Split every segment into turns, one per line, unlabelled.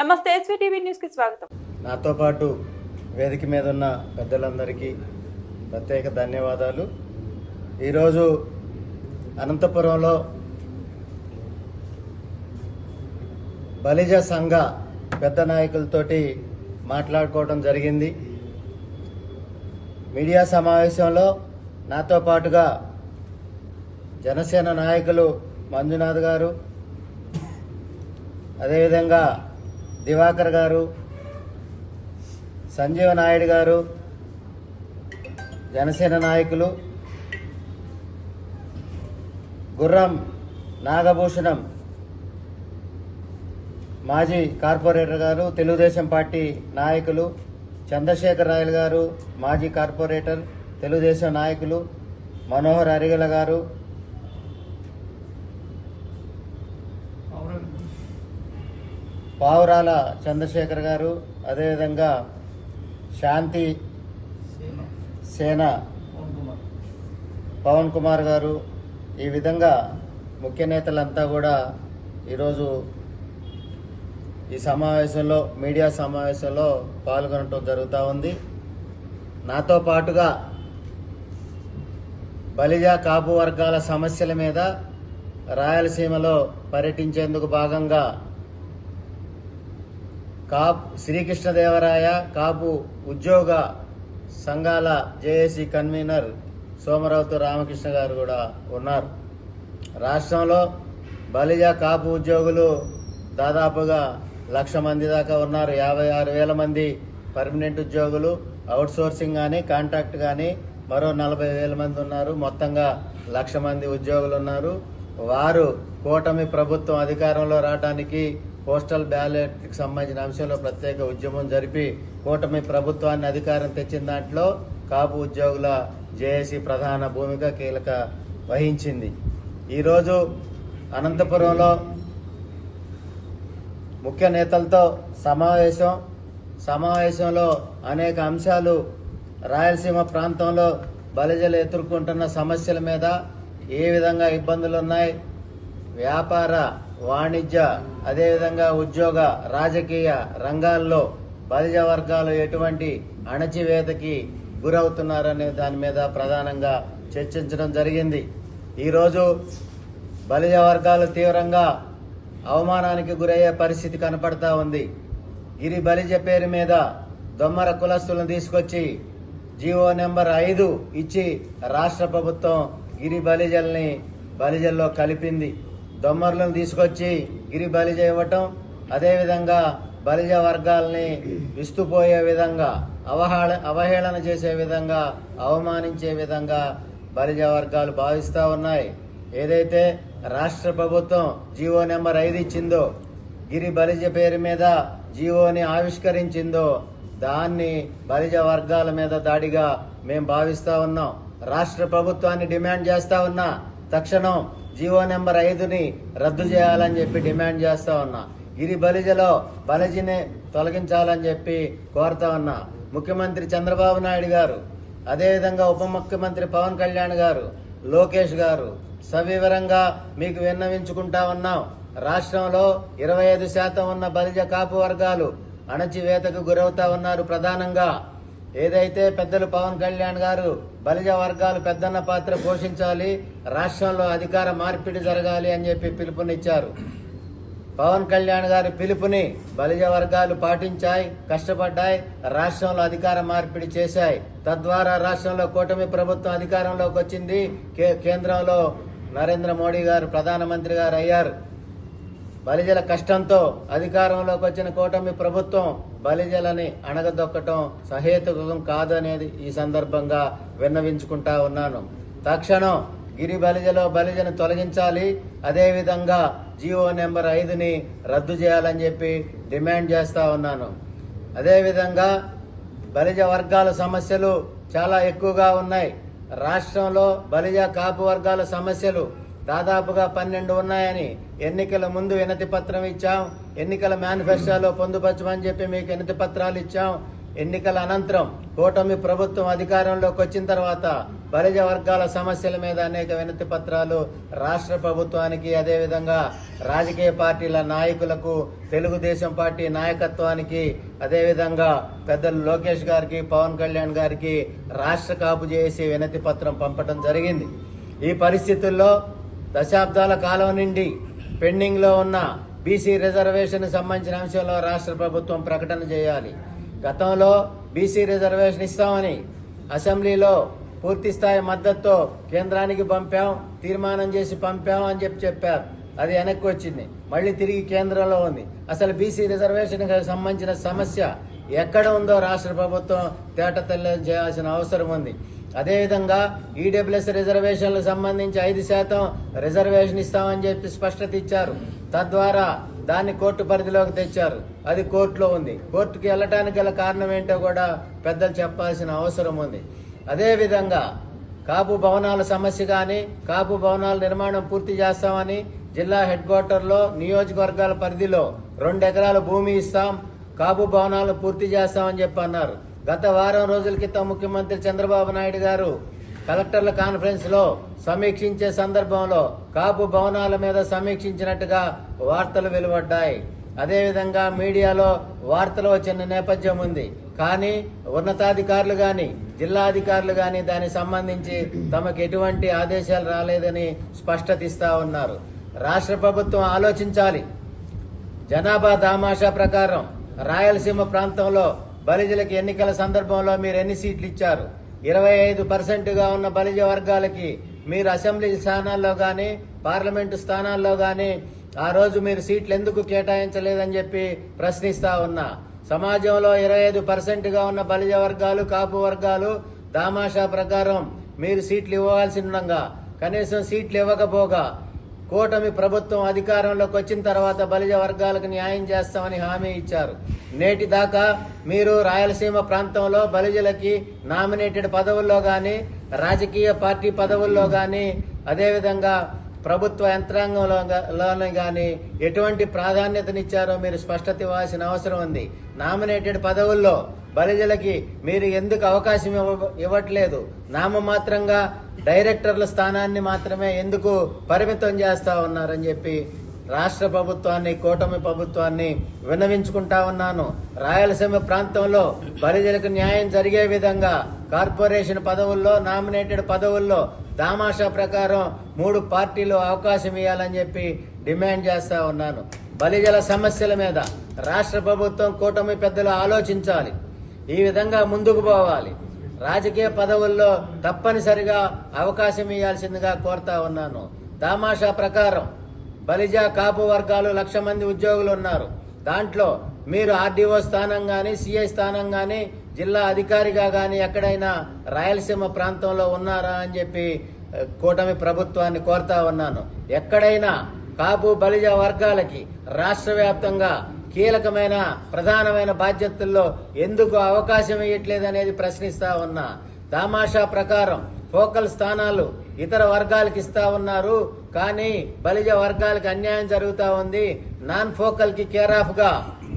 నమస్తే ఎస్వీటీవీ న్యూస్కి స్వాగతం.
నాతో పాటు వేదిక మీద ఉన్న పెద్దలందరికీ ప్రత్యేక ధన్యవాదాలు. ఈరోజు అనంతపురంలో బలిజ సంఘ పెద్ద నాయకులతోటి మాట్లాడుకోవడం జరిగింది. మీడియా సమావేశంలో నాతో పాటుగా జనసేన నాయకులు మంజునాథ్ గారు అదేవిధంగా దివాకర్ గారు సంజీవ నాయుడు గారు జనసేన నాయకులు గుర్రం నాగభూషణం మాజీ కార్పొరేటర్ గారు తెలుగుదేశం పార్టీ నాయకులు చంద్రశేఖర్ రాయలు గారు మాజీ కార్పొరేటర్ తెలుగుదేశం నాయకులు మనోహర్ అరిగల గారు పావురాల చంద్రశేఖర్ గారు అదేవిధంగా శాంతి సేన పవన్ కుమార్ గారు ఈ విధంగా ముఖ్య నేతలంతా కూడా ఈరోజు ఈ సమావేశంలో మీడియా సమావేశంలో పాల్గొనటం జరుగుతూ ఉంది. నాతో పాటుగా బలిజా కాపు వర్గాల సమస్యల మీద రాయలసీమలో పర్యటించేందుకు భాగంగా కాపు శ్రీకృష్ణదేవరాయ కాపు ఉద్యోగ సంఘాల జేఏసీ కన్వీనర్ సోమరావుతో రామకృష్ణ గారు కూడా ఉన్నారు. రాష్ట్రంలో బలిజ కాపు ఉద్యోగులు దాదాపుగా లక్ష మంది దాకా ఉన్నారు. యాభై ఆరు వేల మంది పర్మనెంట్ ఉద్యోగులు అవుట్సోర్సింగ్ కానీ కాంట్రాక్ట్ కానీ మరో నలభై వేల మంది ఉన్నారు. మొత్తంగా లక్ష మంది ఉద్యోగులు ఉన్నారు. వారు కూటమి ప్రభుత్వం అధికారంలో రావడానికి పోస్టల్ బ్యాలెట్కి సంబంధించిన అంశంలో ప్రత్యేక ఉద్యమం జరిపి కూటమి ప్రభుత్వాన్ని అధికారం తెచ్చిన దాంట్లో కాపు ఉద్యోగుల జేఏసీ ప్రధాన భూమిక కీలక వహించింది. ఈరోజు అనంతపురంలో ముఖ్య నేతలతో సమావేశం. సమావేశంలో అనేక అంశాలు రాయలసీమ ప్రాంతంలో బలిజలు ఎదుర్కొంటున్న సమస్యల మీద ఏ విధంగా ఇబ్బందులు ఉన్నాయి వ్యాపార వాణిజ్య అదేవిధంగా ఉద్యోగ రాజకీయ రంగాల్లో బలిజ వర్గాలు ఎటువంటి అణచివేతకి గురవుతున్నారనే దాని మీద ప్రధానంగా చర్చించడం జరిగింది. ఈరోజు బలిజ వర్గాలు తీవ్రంగా అవమానానికి గురయ్యే పరిస్థితి కనపడతా ఉంది. గిరి బలిజ పేరు మీద దొమ్మర కులస్తులను తీసుకొచ్చి జీవో నెంబర్ ఐదు ఇచ్చి రాష్ట్ర ప్రభుత్వం గిరి బలిజల్ని బలిజల్లో కలిపింది. దొమ్మర్లను తీసుకొచ్చి గిరి బలిజ ఇవ్వటం అదేవిధంగా బలిజ వర్గాల్ని విస్తుపోయే విధంగా అవహేళ అవహేళన చేసే విధంగా అవమానించే విధంగా బలిజ వర్గాలు భావిస్తూ ఉన్నాయి. ఏదైతే రాష్ట్ర ప్రభుత్వం జీవో నెంబర్ ఐదు ఇచ్చిందో గిరి బలిజ పేరు మీద జీవోని ఆవిష్కరించిందో దాన్ని బలిజ వర్గాల మీద దాడిగా మేము భావిస్తూ ఉన్నాం. రాష్ట్ర ప్రభుత్వాన్ని డిమాండ్ చేస్తా ఉన్నా. తక్షణం జీవో నెంబర్ ఐదుని రద్దు చేయాలని చెప్పి డిమాండ్ చేస్తా ఉన్నా. గిరి బలిజలో బలిజిని తొలగించాలని చెప్పి కోరుతా ఉన్నా. ముఖ్యమంత్రి చంద్రబాబు నాయుడు గారు అదేవిధంగా ఉప ముఖ్యమంత్రి పవన్ కళ్యాణ్ గారు లోకేష్ గారు సవివరంగా మీకు విన్నవించుకుంటా ఉన్నాం. రాష్ట్రంలో ఇరవై ఐదు శాతం ఉన్న బలిజ కాపు వర్గాలు అణచివేతకు గురవుతా ఉన్నారు ప్రధానంగా. ఏదైతే పెద్దలు పవన్ కళ్యాణ్ గారు బలిజ వర్గాలు పెద్దన్న పాత్ర పోషించాలి రాష్ట్రంలో అధికార మార్పిడి జరగాలి అని చెప్పి పిలుపునిచ్చారు. పవన్ కళ్యాణ్ గారి పిలుపుని బలిజ వర్గాలు పాటించాయి కష్టపడ్డాయి రాష్ట్రంలో అధికార మార్పిడి చేశాయి. తద్వారా రాష్ట్రంలో కూటమి ప్రభుత్వం అధికారంలోకి వచ్చింది. కే- కేంద్రంలో నరేంద్ర మోడీ గారు ప్రధానమంత్రి గారు అయ్యారు. బలిజల కష్టంతో అధికారంలోకి వచ్చిన కూటమి ప్రభుత్వం బలిజలని అణగదొక్కటం సహేతుకం కాదనేది ఈ సందర్భంగా విన్నవించుకుంటా ఉన్నాను. తక్షణం గిరి బలిజలో బలిజను తొలగించాలి. అదేవిధంగా జియో నెంబర్ ఐదుని రద్దు చేయాలని చెప్పి డిమాండ్ చేస్తా ఉన్నాను. అదేవిధంగా బలిజ వర్గాల సమస్యలు చాలా ఎక్కువగా ఉన్నాయి. రాష్ట్రంలో బలిజ కాపు వర్గాల సమస్యలు దాదాపుగా పన్నెండు ఉన్నాయని ఎన్నికల ముందు వినతి పత్రం ఇచ్చాం. ఎన్నికల మేనిఫెస్టోలో పొందుపరచమని చెప్పి మీకు వినతి పత్రాలు ఇచ్చాం. ఎన్నికల అనంతరం కూటమి ప్రభుత్వం అధికారంలోకి వచ్చిన తర్వాత బలిజ వర్గాల సమస్యల మీద అనేక వినతి పత్రాలు రాష్ట్ర ప్రభుత్వానికి అదేవిధంగా రాజకీయ పార్టీల నాయకులకు తెలుగుదేశం పార్టీ నాయకత్వానికి అదేవిధంగా పెద్దలు లోకేష్ గారికి పవన్ కళ్యాణ్ గారికి రాష్ట్ర కాపు చేసి వినతి పత్రం పంపడం జరిగింది. ఈ పరిస్థితుల్లో దశాబ్దాల కాలం నుండి పెండింగ్లో ఉన్న బీసీ రిజర్వేషన్ సంబంధించిన అంశంలో రాష్ట్ర ప్రభుత్వం ప్రకటన చేయాలి. గతంలో బీసీ రిజర్వేషన్ ఇస్తామని అసెంబ్లీలో పూర్తి స్థాయి మద్దతుతో కేంద్రానికి పంపాం తీర్మానం చేసి పంపాం అని చెప్పి చెప్పారు. అది వెనక్కి వచ్చింది. మళ్ళీ తిరిగి కేంద్రంలో ఉంది. అసలు బీసీ రిజర్వేషన్కి సంబంధించిన సమస్య ఎక్కడ ఉందో రాష్ట్ర ప్రభుత్వం తేట తెల్లం చేయాల్సిన అవసరం ఉంది. అదేవిధంగా ఈడబ్ల్యూఎస్ రిజర్వేషన్లకు సంబంధించి ఐదు శాతం రిజర్వేషన్ ఇస్తామని చెప్పి స్పష్టత ఇచ్చారు. తద్వారా దాన్ని కోర్టు పరిధిలోకి తెచ్చారు. అది కోర్టులో ఉంది. కోర్టుకి వెళ్ళటానికి గల కారణం ఏంటో కూడా పెద్దలు చెప్పాల్సిన అవసరం ఉంది. అదేవిధంగా కాపు భవనాల సమస్య కానీ కాపు భవనాల నిర్మాణం పూర్తి చేస్తామని జిల్లా హెడ్ క్వార్టర్లో నియోజకవర్గాల పరిధిలో రెండు ఎకరాల భూమి ఇస్తాం కాపు భవనాలు పూర్తి చేస్తామని చెప్పి అన్నారు గత వారం రోజుల క్రితం ముఖ్యమంత్రి చంద్రబాబు నాయుడు గారు కలెక్టర్ల కాన్ఫరెన్స్లో సమీక్షించే సందర్భంలో కాపు భవనాల మీద సమీక్షించినట్టుగా వార్తలు వెలువడ్డాయి. అదేవిధంగా మీడియాలో వార్తలు వచ్చిన నేపథ్యం ఉంది. కానీ ఉన్నతాధికారులు గాని జిల్లా అధికారులు గాని దానికి సంబంధించి తమకు ఎటువంటి ఆదేశాలు రాలేదని స్పష్టత ఇస్తా ఉన్నారు. రాష్ట్ర ప్రభుత్వం ఆలోచించాలి. జనాభా దామాషా ప్రకారం రాయలసీమ ప్రాంతంలో బలిజలకు ఎన్నికల సందర్భంలో మీరు ఎన్ని సీట్లు ఇచ్చారు? ఇరవై ఐదు పర్సెంట్గా ఉన్న బలిజ వర్గాలకి మీరు అసెంబ్లీ స్థానాల్లో కానీ పార్లమెంటు స్థానాల్లో కానీ ఆ రోజు మీరు సీట్లు ఎందుకు కేటాయించలేదని చెప్పి ప్రశ్నిస్తా ఉన్నా. సమాజంలో ఇరవై ఐదు పర్సెంట్గా ఉన్న బలిజ వర్గాలు కాపు వర్గాలు దామాషా ప్రకారం మీరు సీట్లు ఇవ్వాల్సి ఉండగా కనీసం సీట్లు ఇవ్వకపోగా కూటమి ప్రభుత్వం అధికారంలోకి వచ్చిన తర్వాత బలిజ వర్గాలకు న్యాయం చేస్తామని హామీ ఇచ్చారు. నేటి దాకా మీరు రాయలసీమ ప్రాంతంలో బలిజలకి నామినేటెడ్ పదవుల్లో కానీ రాజకీయ పార్టీ పదవుల్లో కానీ అదేవిధంగా ప్రభుత్వ యంత్రాంగంలో కానీ ఎటువంటి ప్రాధాన్యతనిచ్చారో మీరు స్పష్టత ఇవ్వాల్సిన అవసరం ఉంది. నామినేటెడ్ పదవుల్లో బలిజలకి మీరు ఎందుకు అవకాశం ఇవ్వ ఇవ్వట్లేదు? నామమాత్రంగా డైరెక్టర్ల స్థానాన్ని మాత్రమే ఎందుకు పరిమితం చేస్తా ఉన్నారని చెప్పి రాష్ట్ర ప్రభుత్వాన్ని కూటమి ప్రభుత్వాన్ని విన్నవించుకుంటా ఉన్నాను. రాయలసీమ ప్రాంతంలో బలిజలకు న్యాయం జరిగే విధంగా కార్పొరేషన్ పదవుల్లో నామినేటెడ్ పదవుల్లో దామాషా ప్రకారం మూడు పార్టీలు అవకాశం ఇవ్వాలని చెప్పి డిమాండ్ చేస్తా ఉన్నాను. బలిజల సమస్యల మీద రాష్ట్ర ప్రభుత్వం కూటమి పెద్దలు ఆలోచించాలి. ఈ విధంగా ముందుకు పోవాలి. రాజకీయ పదవుల్లో తప్పనిసరిగా అవకాశం ఇవ్వాల్సిందిగా కోరుతా ఉన్నాను. దామాషా ప్రకారం బలిజా కాపు వర్గాలు లక్ష మంది ఉద్యోగులు ఉన్నారు. దాంట్లో మీరు ఆర్డీఓ స్థానం కానీ సిఐ స్థానం కానీ జిల్లా అధికారిగా కానీ ఎక్కడైనా రాయలసీమ ప్రాంతంలో ఉన్నారా అని చెప్పి కూటమి ప్రభుత్వాన్ని కోరుతా ఉన్నాను. ఎక్కడైనా కాపు బలిజ వర్గాలకి రాష్ట్ర వ్యాప్తంగా కీలకమైన ప్రధానమైన బాధ్యతల్లో ఎందుకు అవకాశం ఇవ్వట్లేదనేది ప్రశ్నిస్తా ఉన్నా. దామాషా ప్రకారం ఫోకల్ స్థానాలు ఇతర వర్గాలకు ఇస్తా ఉన్నారు. కానీ బలిజ వర్గాలకు అన్యాయం జరుగుతా ఉంది. నాన్ ఫోకల్కి కేర్ ఆఫ్గా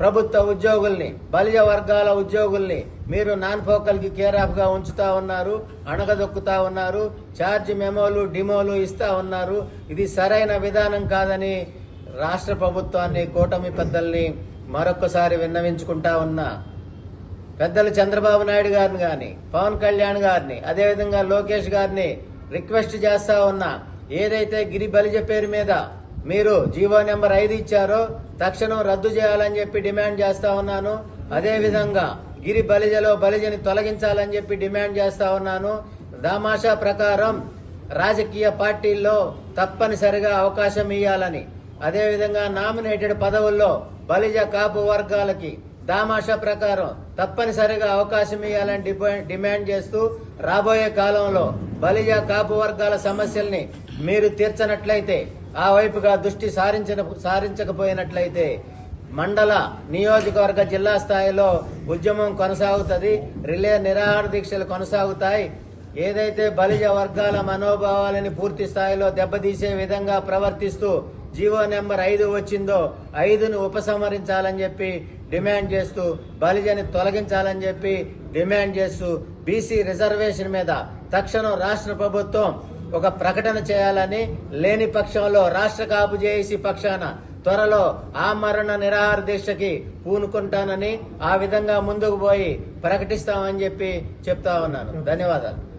ప్రభుత్వ ఉద్యోగుల్ని బలిజ వర్గాల ఉద్యోగుల్ని మీరు నాన్ ఫోకల్కి కేర్ ఆఫ్గా ఉంచుతా ఉన్నారు అణగదొక్కుతా ఉన్నారు ఛార్జ్ మెమోలు డిమోలు ఇస్తా ఉన్నారు. ఇది సరైన విధానం కాదని రాష్ట్ర ప్రభుత్వాన్ని కూటమి పెద్దల్ని మరొకసారి విన్నవించుకుంటా ఉన్నా. పెద్దలు చంద్రబాబు నాయుడు గారిని కానీ పవన్ కళ్యాణ్ గారిని అదేవిధంగా లోకేష్ గారిని రిక్వెస్ట్ చేస్తా ఉన్నా. ఏదైతే గిరి బలిజ పేరు మీద మీరు జీవో నెంబర్ ఐదు ఇచ్చారో తక్షణం రద్దు చేయాలని చెప్పి డిమాండ్ చేస్తా ఉన్నాను. అదేవిధంగా గిరి బలిజలో బలిజని తొలగించాలని చెప్పి డిమాండ్ చేస్తా ఉన్నాను. దామాషా ప్రకారం రాజకీయ పార్టీల్లో తప్పనిసరిగా అవకాశం ఇవ్వాలని అదేవిధంగా నామినేటెడ్ పదవుల్లో బలిజ కాపు వర్గాలకి దామాషా ప్రకారం తప్పనిసరిగా అవకాశం ఇవ్వాలని డిమాండ్ చేస్తూ రాబోయే కాలంలో బలిజ కాపు వర్గాల సమస్యల్ని మీరు తీర్చనట్లయితే ఆ వైపుగా దృష్టి సారించిన సారించకపోయినట్లయితే మండల నియోజకవర్గ జిల్లా స్థాయిలో ఉద్యమం కొనసాగుతుంది రిలే నిరాహార దీక్షలు కొనసాగుతాయి. ఏదైతే బలిజ వర్గాల మనోభావాలని పూర్తి స్థాయిలో దెబ్బతీసే విధంగా ప్రవర్తిస్తూ జీవో నెంబర్ ఐదు వచ్చిందో ఐదును ఉపసంహరించాలని చెప్పి డిమాండ్ చేస్తూ బలిజని తొలగించాలని చెప్పి డిమాండ్ చేస్తూ బీసీ రిజర్వేషన్ మీద తక్షణం రాష్ట్ర ప్రభుత్వం ఒక ప్రకటన చేయాలని లేని పక్షంలో రాష్ట్ర కాపు చేసి పక్షాన త్వరలో ఆ మరణ నిరాహార దీక్షకి పూనుకుంటానని ఆ విధంగా ముందుకు పోయి ప్రకటిస్తామని చెప్పి చెప్తా ఉన్నాను. ధన్యవాదాలు.